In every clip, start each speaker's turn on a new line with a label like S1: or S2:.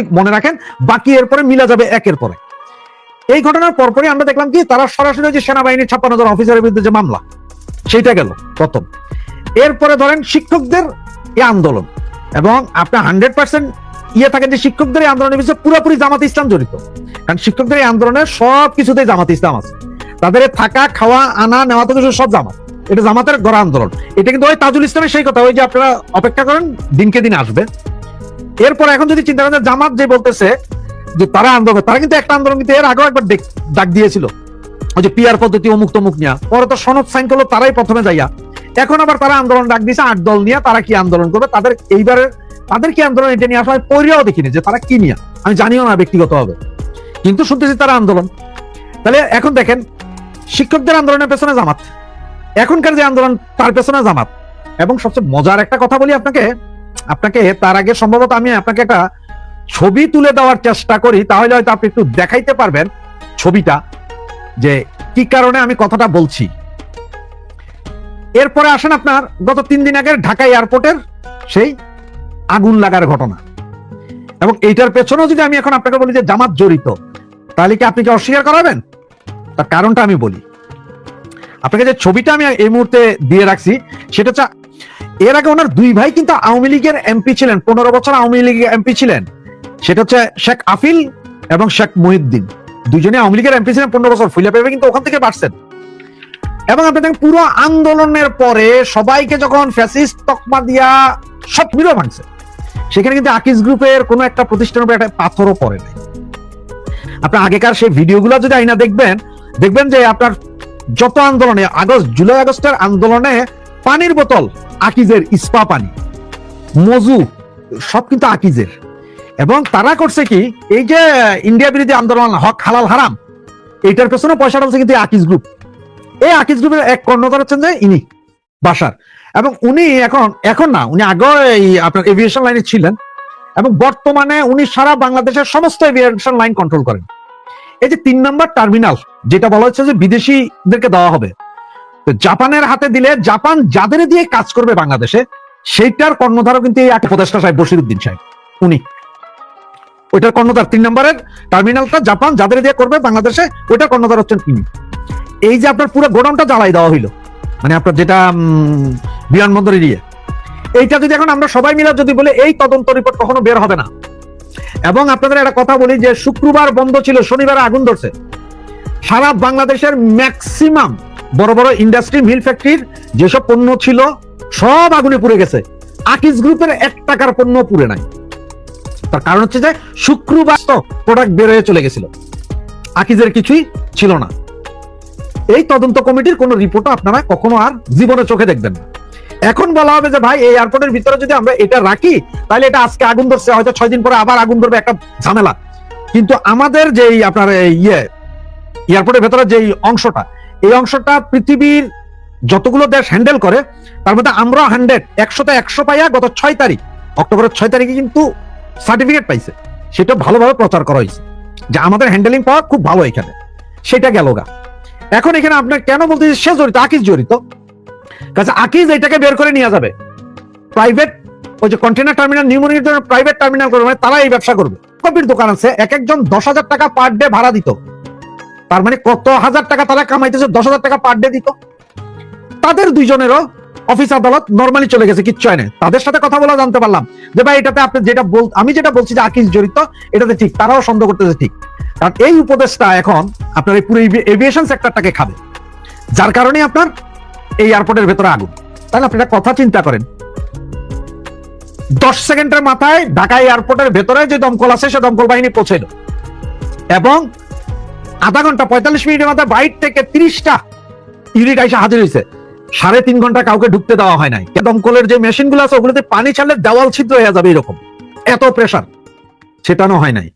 S1: যদি মনে রাখেন, বাকি এরপরে মিলা যাবে একের পরে। এই ঘটনার পরপরই আমরা দেখলাম কি, তারা সরাসরি যে সেনাবাহিনীর ছাপ্পান্ন জন অফিসারের বিরুদ্ধে যে মামলা, সেইটা গেল প্রথম। এরপরে ধরেন শিক্ষকদের এই আন্দোলন, এবং আপনার হান্ড্রেড পার্সেন্ট ইয়ে থাকে যে শিক্ষকদের এই আন্দোলনের পিছনে পুরোপুরি জামাত ইসলাম জড়িত। কারণ শিক্ষকদের এই আন্দোলনের সব কিছুতেই জামাত ইসলাম আছে। তাদের থাকা, খাওয়া, আনা, নেওয়া থেকে শুরু সব জামাত। এটা জামাতের গড়া আন্দোলন। এটা কিন্তু ওই তাজুল ইসলামের সেই কথা, ওই যে আপনারা অপেক্ষা করেন, দিনকে দিন আসবে। এরপর এখন যদি চিন্তা করেন জামাত যে বলতেছে যে তারা আন্দোলন তারা কিন্তু একটা আন্দোলন কিন্তু এর আগেও একবার ডাক দিয়েছিল। ওই যে পিয়ার পদ্ধতি অমুক তমুক নিয়ে। পরে তো সনদ সাইন করল, তারাই প্রথমে যাইয়া। এখন আবার তারা আন্দোলন ডাক দিয়েছে আট দল নিয়ে তারা কি আন্দোলন করবে? তাদের এইবারে তাদের কি আন্দোলন এটা নিয়ে আসলে পরিয়াও দেখিনি যে তারা কি নিয়ে। আমি জানিও না ব্যক্তিগতভাবে। কিন্তু শুনতেছি তারা আন্দোলন। তাহলে এখন দেখেন, শিক্ষকদের আন্দোলনের পেছনে জামাত। এখনকার যে আন্দোলন, তার পেছনে জামাত। এবং সবচেয়ে মজার একটা কথা বলি আপনাকে আপনাকে তার আগে সম্ভবত আমি আপনাকে একটা ছবি তুলে দেওয়ার চেষ্টা করি, তাহলে হয়তো আপনি একটু দেখাইতে পারবেন ছবিটা যে কি কারণে আমি কথাটা বলছি। এরপরে আসেন আপনার গত তিন দিন আগের ঢাকা এয়ারপোর্টের সেই আগুন লাগার ঘটনা। এবং এইটার পেছনেও যদি আমি এখন আপনাকে বলি যে জামাত জড়িত, তাহলে কি আপনি কি অস্বীকার করাবেন? তার কারণটা আমি বলি। আপনাকে যে ছবিটা আমি এই মুহূর্তে দিয়ে রাখছি, সেটা হচ্ছে এর আগে ওনার দুই ভাই কিন্তু আওয়ামী লীগের এমপি ছিলেন। পনেরো বছর আওয়ামী লীগের এমপি ছিলেন। সেটা হচ্ছে শেখ আফিল এবং শেখ মহিউদ্দিন দুজনে আওয়ামী লীগের এমপি ছিলেন পনেরো বছর ফুলে পেবে কিন্তু ওখান থেকে বাড়ছেন। এবং আপনি দেখেন, পুরো আন্দোলনের পরে সবাইকে যখন ফ্যাসিস্ট তকমা দিয়া সব মিলে ভাঙছে। সেখানে কিন্তু আকিস গ্রুপের কোনো একটা প্রতিষ্ঠানের উপরে একটা পাথরও পড়ে নাই। আপনার আগেকার সেই ভিডিওগুলো যদি আইনা দেখবেন দেখবেন যে আপনার যত আন্দোলনে, আগস্ট, জুলাই, আগস্টের আন্দোলনে পানির বোতল, আকিজের ইস্পা পানি। মজু, সব কিন্তু আকিজের। এবং তারা করছে কি, এই যে ইন্ডিয়া বিরোধী আন্দোলন, হক, হালাল, হারাম, এইটার পেছনে পয়সা ডালছে কিন্তু আকিজ গ্রুপ এই আকিজ গ্রুপের এক কর্ণধার হচ্ছেন যে ইনি বাসার এবং উনি এখন এখন না, উনি আগে এই আপনার এভিয়েশন লাইনে ছিলেন। এবং বর্তমানে উনি সারা বাংলাদেশের সমস্ত এভিয়েশন লাইন কন্ট্রোল করেন। এই যে তিন নম্বর টার্মিনাল যেটা বলা হচ্ছে যে বিদেশিদেরকে দেওয়া হবে জাপানের হাতে দিলে জাপান যাদের দিয়ে কাজ করবে বাংলাদেশে, সেইটার কর্ণধারও কিন্তু এই এক উপদেষ্টা সাহেব বসিরুদ্দিন সাহেব, উনি। ওইটার কর্ণধার তিন নম্বরের টার্মিনালটা জাপান যাদের দিয়ে করবে বাংলাদেশে, ওইটার কর্ণধার হচ্ছেন ইনি এই যে আপনার পুরো গোডাউনটা জ্বালাই দেওয়া হইল মানে আপনার যেটা বিমানবন্দর এরিয়া, এইটা যদি এখন আমরা সবাই মিলে যদি বলে, এই তদন্ত রিপোর্ট কখনো বের হবে না। এবং আপনাদের একটা কথা বলি যে, শুক্রবার বন্ধ ছিল, শনিবার আগুন ধরছে। সারা বাংলাদেশের ম্যাক্সিমাম বড় বড় ইন্ডাস্ট্রি মিল ফ্যাক্টরির যেসব পণ্য ছিল, সব আগুনে পুড়ে গেছে। আকিজ গ্রুপের এক টাকার পণ্য পুড়ে নাই। তার কারণ হচ্ছে যে, শুক্রবার প্রোডাক্ট বের হয়ে চলে গেছিল। আকিজের কিছুই ছিল না। এই তদন্ত কমিটির কোন রিপোর্টও আপনারা কখনো আর জীবনে চোখে দেখবেন না। এখন বলা হবে যে, ভাই, এই এয়ারপোর্টের ভিতরে যদি আমরা এটা রাখি, তাহলে এটা আজকে আগুন ধরছে, হয়তো ছয় দিন পরে আবার আগুন ধরবে একটা ঝামেলা। কিন্তু আমাদের যেই আপনার ইয়ে এয়ারপোর্টের ভেতরে যেই অংশটা এই অংশটা পৃথিবীর যতগুলো দেশ হ্যান্ডেল করে, তার মধ্যে আমরা হান্ড্রেড একশোতে একশো পাইয়া গত ছয় তারিখ, অক্টোবরের ছয় তারিখে কিন্তু সার্টিফিকেট পাইছে। সেটা ভালোভাবে প্রচার করা হয়েছে। যে আমাদের হ্যান্ডেলিং পাওয়া খুব ভালো এখানে। সেটা গেল গা। এখন এখানে আপনার কেন বলতে সে জড়িত, আকিজ জড়িত। কাছে আকিজ এটাকে বের করে নিয়ে যাবে। প্রাইভেট ওই যে কন্টেনার টার্মিনাল নিউমোনির জন্য প্রাইভেট টার্মিনাল করবে মানে তারা এই ব্যবসা করবে। কপির দোকান আছে, এক একজন দশ হাজার টাকা পার ডে ভাড়া দিত। তার মানে কত হাজার টাকা তারা কামাইতেছে? দশ হাজার টাকা পার ডে দিত। তাদের দুইজনেরও অফিস আদালত নর্মালি চলে গেছে, কিচ্ছু হয় না তাদের সাথে কথা বলা জানতে পারলাম যে, ভাই, এটাতে আপনি যেটা বল, আমি যেটা বলছি যে আকিজ জড়িত, এটাতে ঠিক, তারাও সন্দেহ করতেছে ঠিক। কারণ এই উপদেশটা এখন আপনার এই পুরো এভিয়েশন সেক্টরটাকে খাবে। যার কারণে আপনার এই এয়ারপোর্টের ভেতরে আগুন। তাহলে আপনি একটা কথা চিন্তা করেন। দশ সেকেন্ডের মাথায় ঢাকা এয়ারপোর্টের ভেতরে যে দমকল আছে, সে দমকল বাহিনী পৌঁছে এবং আধা ঘণ্টা, পঁয়তাল্লিশ মিনিটের মাথায় বাইর থেকে তিরিশটা ইউনিট এসে হাজির হয়েছে সাড়ে তিন ঘণ্টা কাউকে ঢুকতে দেওয়া হয় নাই। দমকলের যে মেশিনগুলো আছে, ওগুলোতে পানি ছাড়লে দেওয়াল ছিদ্র হয়ে যাবে এরকম। এত প্রেশার ছেটানো হয় নাই।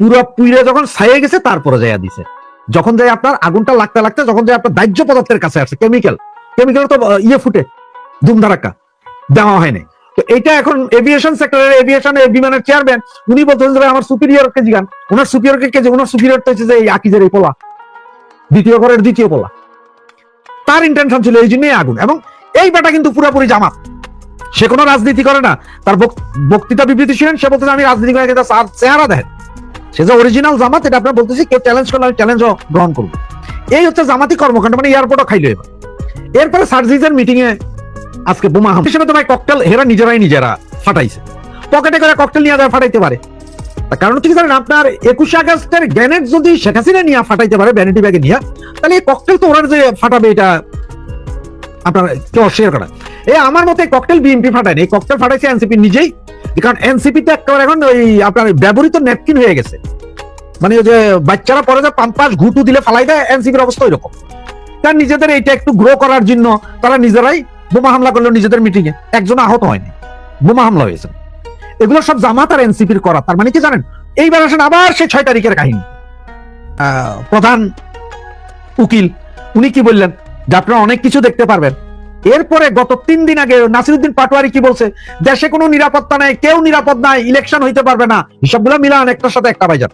S1: পুরো পুইরে যখন ছাইয়ে গেছে, তারপরে যাইয়া দিছে। যখন যাই আপনার আগুনটা লাগতে লাগতে, যখন যাই আপনার দাহ্য পদার্থের কাছে আসছে কেমিক্যাল কেমিক্যাল তো ইয়ে ফুটে ধুমধারাক্কা দেওয়া হয়নি তো এটা এখন এভিয়েশন সেক্টরের এভিয়েশন বিমানের চেয়ারম্যান উনি বলতেছেন যে আমার সুপিরিয়র কে জিগান ওনার সুপিরিয়র কে যে ওনার সুপিরিয়র তো হচ্ছে যে এই আকিজের এই পোলা। দ্বিতীয় ঘরের দ্বিতীয় পোলা। তার ইন্টেনশন ছিল এই জন্যই আগুন। এবং এই বেটা কিন্তু পুরোপুরি জামাত। সে কোনো রাজনীতি করে না। তার বক্তৃতা বিবৃতি শুনেন, সে বলতেছে, আমি রাজনীতি করে তার চেহারা দেখেন। সে যে অরিজিনাল জামাত, এটা আপনার বলতেছি কেউ চ্যালেঞ্জ করলে আমি চ্যালেঞ্জও গ্রহণ করব? এই হচ্ছে জামাতি কর্মকাণ্ড মানে এয়ারপোর্টও খাইলো এবার। এরপরে সার্জিজের মিটিং এ আজকে বোমা হামলা। হিসেবে তো ভাই ককটেল হেরা নিজেরাই নিজেরা ফাটাইছে। পকেটে করে ককটেল নিয়ে যায় ফাটাইতে পারে। কারণ হচ্ছে কি জানেন, আপনার একুশে আগস্টের গ্যানেট যদি শেখ হাসিনা নিয়ে ফাটাইতে পারে ভ্যানিটি ব্যাগে নিয়ে, তাহলে এই ককটেল তো ওরা যে ফাটাবে এটা আপনার কেউ অস্বীকার করা এই আমার মতে ককটেল বিএনপি ফাটায়নি এই ককটেল ফাটাইছে এনসিপি নিজেই কারণ এনসিপি তে একেবারে এখন ওই আপনার ব্যবহৃত ন্যাপকিন হয়ে গেছে। মানে ওই যে বাচ্চারা পরে যে পাম্পাস ঘুটু দিলে ফালাই দেয় এনসিপির অবস্থা এরকম তার নিজেদের এইটা একটু গ্রো করার জন্য তারা নিজেরাই বোমা হামলা করল নিজেদের মিটিং এ একজন আহত হয়নি। বোমা হামলা হয়েছে। এগুলো সব জামাত আর এনসিপির করা। তার মানে কি জানেন? এইবার আসেন আবার সেই ছয় তারিখের কাহিনী। প্রধান উকিল, উনি কি বললেন? যে আপনারা অনেক কিছু দেখতে পারবেন। এরপরে গত তিন দিন আগে নাসিরুদ্দিন পাটোয়ারি কি বলছে? দেশে কোনো নিরাপত্তা নাই, কেউ নিরাপদ নাই ইলেকশন হইতে পারবে না। এসবগুলো মিলান, একটার সাথে একটা ভাইজান।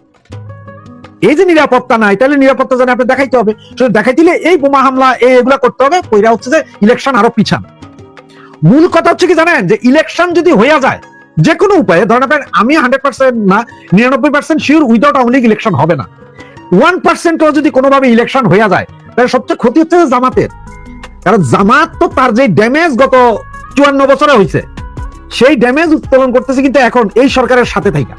S1: এই যে নিরাপত্তা নাই, তাহলে নিরাপত্তা জানে আপনি দেখাইতে হবে। শুধু দেখাই দিলে এই বোমা হামলা, এগুলা করতে হবে, কইরা হচ্ছে যে ইলেকশন আরও পিছান। মূল কথা হচ্ছে কি জানেন, যে ইলেকশন যদি হইয়া যায় যে কোনো উপায়ে, ধরেন আপনার, আমি হান্ড্রেড পার্সেন্ট না, নিরানব্বই percent sure without Awami League election হবে না। ওয়ান পার্সেন্টও যদি কোনোভাবে ইলেকশন হইয়া যায়, তাহলে সবচেয়ে ক্ষতি হচ্ছে যে জামাতের। কারণ জামাত তো তার যে ড্যামেজ গত চুয়ান্ন বছরে হয়েছে সেই ড্যামেজ উত্তোলন করতেছে কিন্তু এখন এই সরকারের সাথে থাকা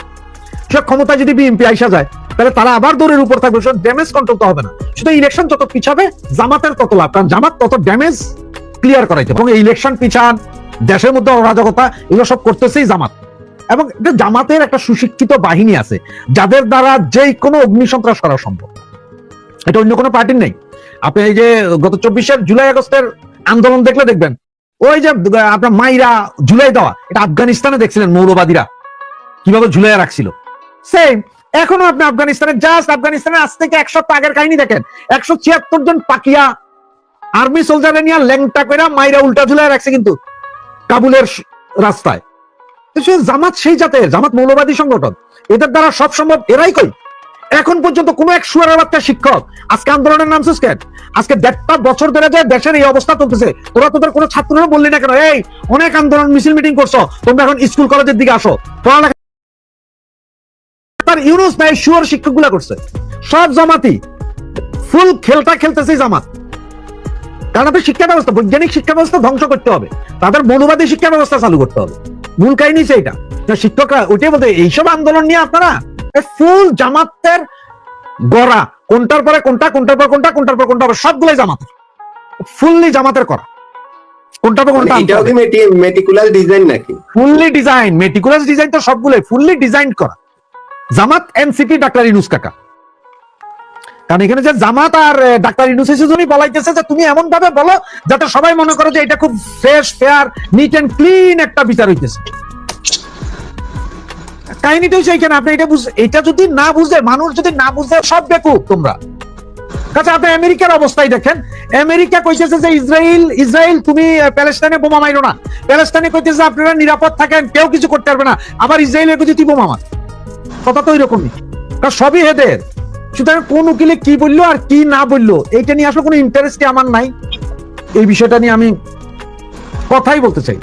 S1: সে ক্ষমতা যদি বিএনপি আইসা যায়, তাহলে তারা আবার দৌড়ের উপর থাকবে সব ড্যামেজ কন্ট্রোল তো হবে না। শুধু ইলেকশন যত পিছাবে, জামাতের তত লাভ, কারণ জামাত তত ড্যামেজ ক্লিয়ার করাইতে এবং এই ইলেকশন পিছান, দেশের মধ্যে অরাজকতা, এগুলো সব করতেছেই জামাত। এবং জামাতের একটা সুশিক্ষিত বাহিনী আছে, যাদের দ্বারা যে কোনো অগ্নিসন্ত্রাস করা সম্ভব। এটা অন্য কোনো পার্টির নেই। আপনি এই যে গত চব্বিশের জুলাই আগস্টের আন্দোলন দেখলে দেখবেন, ওই যে আপনার মাইরা জুলাই দেওয়া, এটা আফগানিস্তানে দেখছিলেন মৌলবাদীরা, কীভাবে ঝুলাইয়া রাখছিল। সেম এখনও আপনি আফগানিস্তানে জাস্ট আফগানিস্তানের আজ থেকে এক সপ্তাহ আগের কাহিনী দেখেন। একশো ছিয়াত্তর জন পাকিয়া আর্মি সোলজারে নিয়ে ল্যাংটা করে মাইরা উল্টা ঝুলাই রাখছে কিন্তু কাবুলের রাস্তায়। জামাত সেই জাতের জামাত মৌলবাদী সংগঠন। এদের দ্বারা সব সম্ভব, এরাই কই? এখন পর্যন্ত কোন এক সুয়ারের শিক্ষক, আজকে আন্দোলনের নাম সুস্কেট, আজকে দেড়টা বছর ধরে যে দেশের এই অবস্থা চলতেছে, তোরা তোদের কোনো ছাত্ররা বললি না কেন? এই, অনেক আন্দোলন, মিছিল মিটিং করছ, তোমরা এখন স্কুল কলেজের দিকে আসো। পড়ালেখা তার ইউনুস নাই সুয়ার শিক্ষকগুলা করছে। সব জামাতি ফুল খেলটা খেলতেছে জামাত। কারণ আপনার শিক্ষা ব্যবস্থা বৈজ্ঞানিক শিক্ষা ব্যবস্থা ধ্বংস করতে হবে। তাদের মনোবাদী শিক্ষা ব্যবস্থা চালু করতে হবে। মূল কাহিনী না শিক্ষকরা ওইটাই বলতে এইসব আন্দোলন নিয়ে আপনারা ফুল জামাতের গড়া কোনটার পরে কোনটা কোনটার পর কোনটা কোনটার পর কোনটা হবে সবগুলোই জামাতের। ফুললি জামাতের করা। কোনটার পর কোনটা
S2: মানে কি মেটিকুলাস ডিজাইন নাকি?
S1: ফুললি ডিজাইন মেটিকুলাস ডিজাইন তো সবগুলোই ফুললি ডিজাইন করা। জামাত এনসিপি ডাক্তার ইনুস কাকা। কারণ এখানে যে জামাত আর ডাক্তার ইনুস এসে জন্যই বলাইতেছে যে তুমি এমন ভাবে বলো যাতে সবাই মনে করে যে এটা খুব fresh fair neat and clean একটা বিচার হইতেছে। কাহিনীটা হচ্ছে এখানে, আপনি এটা বুঝ, এটা যদি না বুঝে, মানুষ যদি না বুঝে, সব বেকুব তোমরা। কাছে আপনি আমেরিকার অবস্থায় দেখেন, আমেরিকা কইতেছে যে ইসরায়েল ইসরায়েল তুমি প্যালেস্টাইনে বোমা মাইরো না। প্যালেস্টাইনে কইতেছে আপনারা নিরাপদ থাকেন, কেউ কিছু করতে পারবে না। আবার ইসরায়েলের কইতে তুই বোমা মার। কথা তো এরকমই। কারণ সবই হেদের সুতরাং কোন উকিলে কি বলল আর কি না বলল এইটা নিয়ে আসলে কোনো ইন্টারেস্ট আমার নাই। এই বিষয়টা নিয়ে আমি কথাই বলতে চাই।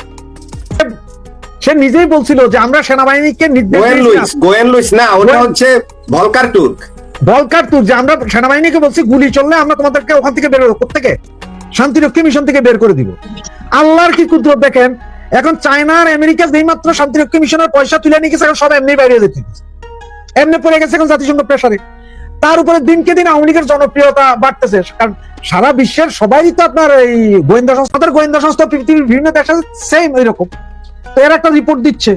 S1: সে নিজেই বলছিল যে আমরা সেনাবাহিনীকে নির্দেশ
S2: না ওটা হচ্ছে ভলকার
S1: যে আমরা সেনাবাহিনীকে বলছি গুলি চললে আমরা তোমাদেরকে ওখান থেকে বের থেকে শান্তিরক্ষী মিশন থেকে বের করে দিব। আল্লাহর কি কুদরত দেখেন এখন চায়না আর আমেরিকা যেই মাত্র শান্তিরক্ষী মিশনের পয়সা তুলে নিয়ে গেছে এখন সব এমনি বাইরে যেতে। এমনি পড়ে গেছে এখন জাতিসংঘ প্রেসারে। তার উপরে দিনকে দিন আওয়ামী লীগের জনপ্রিয়তা বাড়তেছে। কারণ সারা বিশ্বের সবাই তো আপনার এই গোয়েন্দা সংস্থাদের গোয়েন্দা সংস্থা পৃথিবীর বিভিন্ন দেশে সেম এরকম। তো এরা একটা রিপোর্ট দিচ্ছে।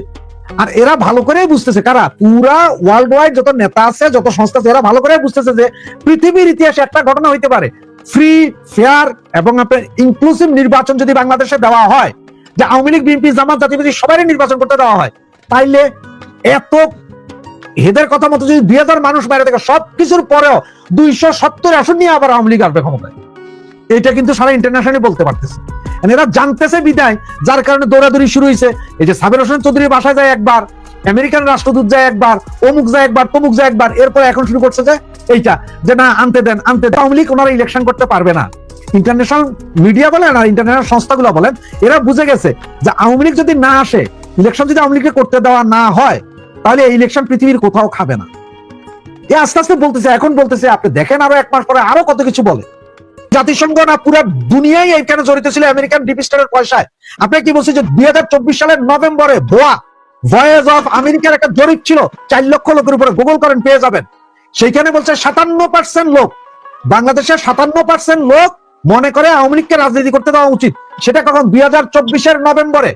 S1: আর এরা ভালো করেই বুঝতেছে কারা? পুরা ওয়ার্ল্ড ওয়াইড যত নেতা আছে, যত সংস্থা আছে, এরা ভালো করে বুঝতেছে যে পৃথিবীর ইতিহাসে একটা ঘটনা হইতে পারে। ফ্রি ফেয়ার এবং আপনার ইনক্লুসিভ নির্বাচন যদি বাংলাদেশে দেওয়া হয়, যে আওয়ামী লীগ, বিএনপি, জামাত জাতিবাদী সবারই নির্বাচন করতে দেওয়া হয়, তাইলে এত হেদের কথা মতো যদি দুই হাজার মানুষ বাইরে থেকে, সবকিছুর পরেও দুইশো সত্তর আসন নিয়ে আবার আওয়ামী লীগ আসবে ক্ষমতায়। এটা কিন্তু সারা ইন্টারন্যাশনালি বলতে পারতেছে। এরা জানতেছে বিদায়, যার কারণে দৌড়াদৌড়ি শুরু হয়েছে। এই যে সাবির হোসেন চৌধুরীর বাসায় যায় একবার, আমেরিকান রাষ্ট্রদূত যায় একবার, অমুক যায় একবার, তমুক যায় একবার, এরপর এখন শুরু করছে যে এইটা, যে না, আনতে দেন আনতে দেন। আওয়ামী লীগ ওনারা ইলেকশন করতে পারবে না। ইন্টারন্যাশনাল মিডিয়া বলেন আর ইন্টারন্যাশনাল সংস্থাগুলো বলেন, এরা বুঝে গেছে যে আওয়ামী লীগ যদি না আসে ইলেকশন যদি আওয়ামী লীগকে করতে দেওয়া না হয় তাহলে এই ইলেকশন পৃথিবীর কোথাও খাবে না। এ আস্তে আস্তে বলতেছে, এখন বলতেছে, আপনি দেখেন আরও এক মাস পরে আরও কত কিছু বলে। জাতিসংঘ না পুরো দুনিয়াই এখানে জড়িত ছিল আমেরিকান ডিপ স্টারের পয়সায়। আপনি কি বলছেন যে দুই সালের নভেম্বরে ভুয়া ভয়েস অফ আমেরিকার একটা জরিপ ছিল, চার লক্ষ লোকের উপরে গুগল করেন, পেয়ে যাবেন। সেইখানে বলছে সাতান্ন পার্সেন্ট লোক। বাংলাদেশের সাতান্ন পার্সেন্ট লোক মনে করে আওয়ামী লীগকে রাজনীতি করতে দেওয়া উচিত। সেটা কখন দুই হাজার চব্বিশের নভেম্বরে?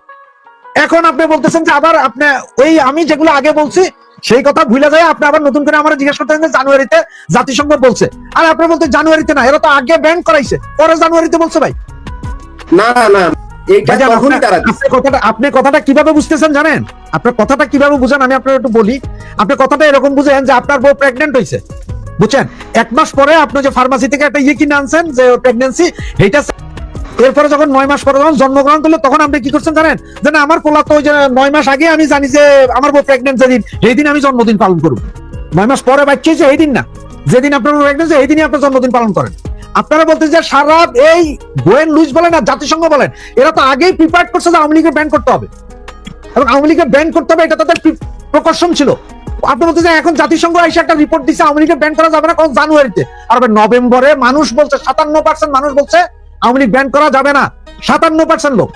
S1: এখন আপনি বলতেছেন যে আবার আপনি ওই আমি যেগুলো আগে বলছি সেই কথা ভুলে যায় আপনি আবার নতুন করে আমার জিজ্ঞেস করতেছেন যে জানুয়ারিতে জাতিসংঘ বলছে। আর আপনি বলতে জানুয়ারিতে না এরা তো আগে ব্যান করাইছে পরে জানুয়ারিতে বলছে ভাই।
S2: না না
S1: আপনি কথাটা কীভাবে বুঝতেছেন জানেন? আপনার কথাটা কীভাবে বুঝেন আমি আপনার একটু বলি। আপনি কথাটা এরকম বুঝেন যে আপনার বউ প্রেগনেন্ট হয়েছে বুঝছেন? এক মাস পরে আপনি যে ফার্মাসি থেকে একটা ইয়ে কিনে আনছেন যে প্রেগনেন্সি এইটা এরপরে যখন নয় মাস পরে যখন জন্মগ্রহণ করল, তখন আপনি কি করছেন জানেন? যে না, আমার পোলা তো নয় মাস আগে আমি জানি যে আমার বউ প্রেগনেন্ট যেদিন সেই দিন আমি জন্মদিন পালন করব। নয় মাস পরে বাচ্চা হয়েছে এই দিন না। যেদিন আপনার প্রেগনেন্সি এই দিনই আপনার জন্মদিন পালন করেন। আপনারা বলতে যে সারা এই গোয়েন লুইস বলেন আর জাতিসংঘ বলেন, এরা তো আগেই প্রিপেয়ার করছে যে আওয়ামী লীগের ব্যান করতে হবে। এবং আওয়ামী লীগের ব্যান করতে হবে, এটা তাদের প্রকর্ষণ ছিল। আপনি বলতে যে এখন জাতিসংঘ এসে একটা রিপোর্ট দিচ্ছে আওয়ামী লীগের ব্যান করা যাবে না কোন জানুয়ারিতে? আর নভেম্বরে মানুষ বলছে, সাতান্ন পার্সেন্ট মানুষ বলছে আওয়ামী লীগ ব্যান করা যাবে না। সাতান্ন পার্সেন্ট লোক।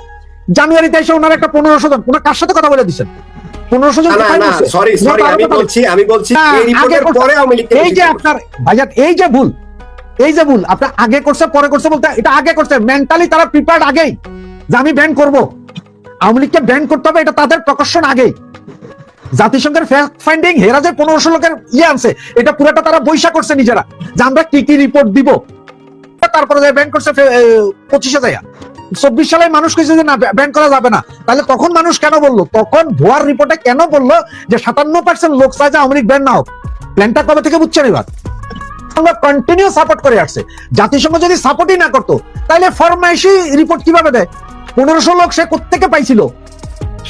S1: জানুয়ারিতে এসে ওনার একটা পনেরোশো জন ওনার কার সাথে কথা বলে দিচ্ছেন পনেরোশো জন?
S2: সরি সরি আমি বলছি আমি বলছি এই
S1: যে আপনার ভাইজান এই যে ভুল এই যে ভুল আপনার আগে করছে পরে করছে বলতে এটা আগে করছে। মেন্টালি তারা প্রিপেয়ার্ড আগেই যে আমি ব্যান করব। আওয়ামী লীগকে ব্যান করতে হবে এটা তাদের প্রকাশন আগেই। জাতিসংঘের ফাইন্ডিং হেরা যে পনেরোশো লোকের ইয়ে আনছে। এটা পুরোটা তারা বৈশা করছে নিজেরা। যে আমরা কি কি রিপোর্ট দিব? তারপরে ব্যান করছে পঁচিশে যাইয়া চব্বিশ সালে মানুষ কইছে যে না ব্যান করা যাবে না। তাহলে তখন মানুষ কেন বলল? তখন ভুয়ার রিপোর্টে কেন বলল যে সাতান্ন পার্সেন্ট লোক চায় যে আওয়ামী ব্যান না হোক? প্ল্যানটা কবে থেকে বুঝছেন এবার? কন্টিনিউ সাপোর্ট করে আসছে। জাতিসংঘ যদি সাপোর্টই না করতো, তাহলে ফরমাইশি রিপোর্ট কীভাবে দেয়? পনেরোশো লোক সে কোথেকে পাইছিল?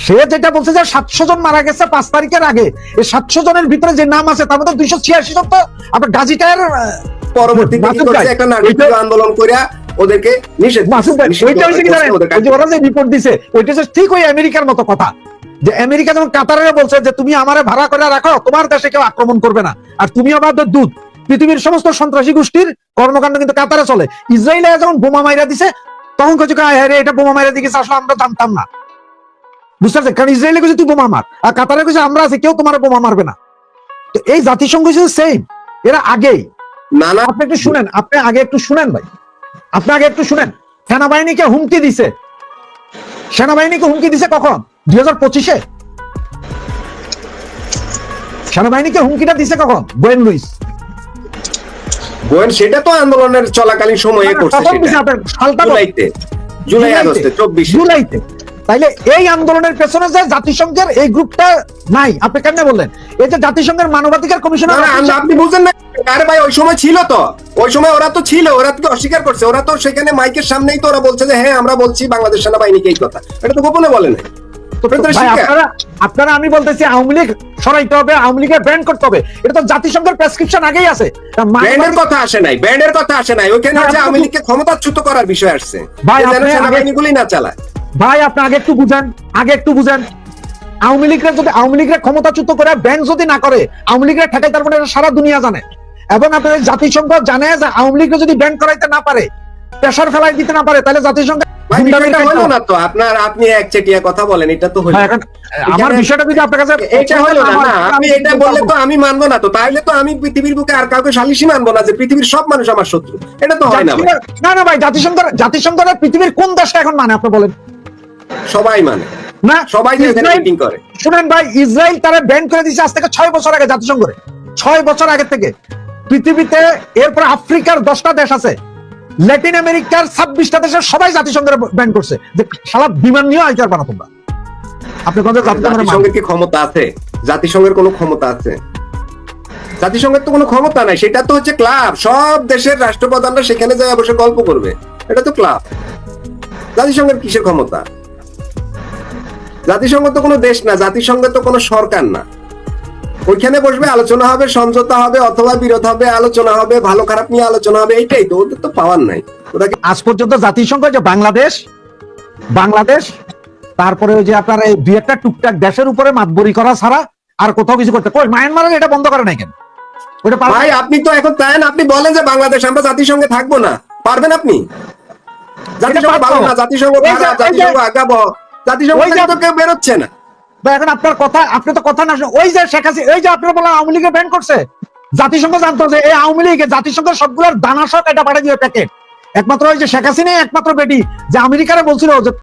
S1: সে যেটা বলছে যে সাতশো জন মারা গেছে পাঁচ তারিখের আগে। এই সাতশো জনের ভিতরে যে নাম আছে, তার মধ্যে দুইশো ছিয়াশি জন তো আপনার গাজীটার
S2: পরবর্তীতে কি করছে? একটা নাটকীয় আন্দোলন করিয়া ওদেরকে নিষেধ
S1: মাসুদ ভাই,
S2: নিষিদ্ধ
S1: ওইটা হচ্ছে কি জানেন? যে ওরা যে রিপোর্ট দিছে ওইটা ঠিক ওই আমেরিকার মতো কথা। যে আমেরিকা যেমন কাতারে বলছে যে তুমি আমারে ভাড়া করে রাখো তোমার দেশে কেউ আক্রমণ করবে না। আর তুমি আমাদের দূত। পৃথিবীর সমস্ত সন্ত্রাসী গোষ্ঠীর কর্মকাণ্ড কিন্তু কাতারে চলে। ইসরায়েলে যখন বোমা মাইরা দিছে তখন কিছু আরে এটা বোমা মাইরা দিকে আসলে আমরা জানতাম না। বুঝতে পারছেন? কারণ ইসরায়েলে কিছু তুই বোমা মার। আর কাতারে কিছু আমরা আছি কেউ তোমার বোমা মারবে না। তো এই জাতিসংঘ সেম এরা আগেই।
S2: না না
S1: আপনি একটু শুনেন আপনি আগে একটু শুনেন ভাই। আপনি আগে একটু শুনেন। সেনাবাহিনীকে হুমকি দিছে। সেনাবাহিনীকে হুমকি দিছে কখন? দুই হাজার পঁচিশে? সেনাবাহিনীকে হুমকিটা দিছে কখন? Gwyn Luis.
S2: গোয়েন সেটা তো আন্দোলনের চলাকালীন সময়ে করছে সেটা।
S1: সালটা
S2: জুলাই আগস্টে চব্বিশে।
S1: জুলাইতে। তাইলে এই আন্দোলনের পেছনে যে জাতিসংঘের এই গ্রুপটা নাই আপনি কেন বললেন? এই যে জাতিসংঘের মানবাধিকার কমিশনার
S2: আপনি বুঝেন না আরে ভাই ওই সময় ছিল তো। ওই সময় ওরা তো ছিল ওরা তো অস্বীকার করছে। ওরা তো সেখানে মাইকের সামনেই তো ওরা বলছে যে হ্যাঁ আমরা বলছি বাংলাদেশ সেনাবাহিনীকে এই কথা। এটা তো গোপনে বলে না।
S1: আপনারা আমি বলতেছি আওয়ামী লীগ সরাইতে হবে আওয়ামী লীগের করতে হবে। এটা তো জাতিসংঘের প্রেসক্রিপশন আগেই আছে।
S2: ব্যান্ডের কথা আসে নাই ব্যান্ডের কথা আসে নাই। ওইখানে আওয়ামী লীগকে ক্ষমতাচ্যুত করার বিষয় আসছে। সেনাবাহিনীগুলি না চালায়।
S1: ভাই, আপনি আগে একটু বুঝেন, আগে একটু বুঝেন। আওয়ামী লীগরা যদি, আওয়ামী লীগরা ক্ষমতাচ্যুত করে ব্যাংক যদি না করে, আওয়ামী লীগরা ঠেকাই তার মানে সারা দুনিয়া জানে। এবং আপনাদের জাতিসংঘ জানে যে আওয়ামী লীগরা যদি ব্যাংক করাইতে না পারে প্রেশার ফেলাই দিতে না পারে তাহলে জাতিসংঘ
S2: ভাই
S1: গুন্ডামি
S2: বিষয়টা
S1: করতে
S2: হলো
S1: হবে।
S2: না তো আপনার আপনি এক কথা বলেন এটা তো হলো।
S1: আমার বিষয়টা যদি আপনার কাছে
S2: এটা হলো না
S1: আমার-
S2: এটা বললে তো আমি মানবো না তো তাহলে তো আমি পৃথিবীর বুকে আর কাউকে সালিশি মানবো না যে পৃথিবীর সব মানুষ আমার শত্রু। এটা তো হয় না
S1: জাতিসংঘের- না না ভাই জাতিসংঘ জাতিসংঘের পৃথিবীর কোন দেশটা এখন মানে আপনি বলেন।
S2: সবাই মানে।
S1: না
S2: সবাই মিটিং করে।
S1: শুনেন ভাই ইসরায়েল তারা ব্যান করে দিয়েছে আজ থেকে ছয় বছর আগে জাতিসংঘরে। ছয় বছর আগে থেকে। পৃথিবীতে এরপর আফ্রিকার দশটা দেশ আছে। ল্যাটিন আমেরিকার ছাব্বিশটা দেশের সবাই জাতিসংঘের ব্যান করছে। যে সারা বিমান নিয়ে আইতে পারবা তোমরা আপনি জাতিসংঘের
S2: কি ক্ষমতা আছে? জাতিসংঘের কোনো ক্ষমতা আছে? জাতিসংঘের তো কোনো ক্ষমতা নাই। সেটা তো হচ্ছে ক্লাব। সব দেশের রাষ্ট্রপ্রধানরা সেখানে যায় গল্প করবে। এটা তো ক্লাব। জাতিসংঘের কিসের ক্ষমতা? জাতিসংঘ তো কোনো দেশ না। জাতিসংঘ তো কোনো সরকার না। ওইখানে বসবে আলোচনা হবে সমঝোতা হবে অথবা বিরোধ হবে আলোচনা হবে ভালো খারাপ নিয়ে আলোচনা হবে এইটাই তো ওদের তো পাওয়ার নাই। ওটা কি
S1: আজ পর্যন্ত জাতিসংঘ যে বাংলাদেশ বাংলাদেশ তারপরে ওই যে আপনার এই দুই একটা টুকটাক দেশের উপরে মাতবরি করা ছাড়া আর কোথাও কিছু করতে কই মায়ানমারের এটা বন্ধ করে নাই কেন? ওটা
S2: ভাই আপনি তো এখন চান আপনি বলেন যে বাংলাদেশ আমরা জাতিসংঘে থাকব না। পারবেন আপনি? জাতিসংঘ ভালো না জাতিসংঘ জাতিসংঘ আগাবো। জাতিসংঘ তো কেউ বেরোচ্ছে না।
S1: এখন আপনার কথা, আপনি তো কথা না ওই যে শেখ হাসিনা ওই যে আপনারা বলেন আওয়ামী লীগে ব্যান করছে, জাতিসংঘ জানতো যে এই আওয়ামী লীগ জাতিসংঘের সবগুলোর দানা সব এটা পাঠিয়ে দিবে প্যাকেট। একমাত্র ওই যে শেখ হাসিনা একমাত্র বেটি, যে আমেরিকারে বলছিল যে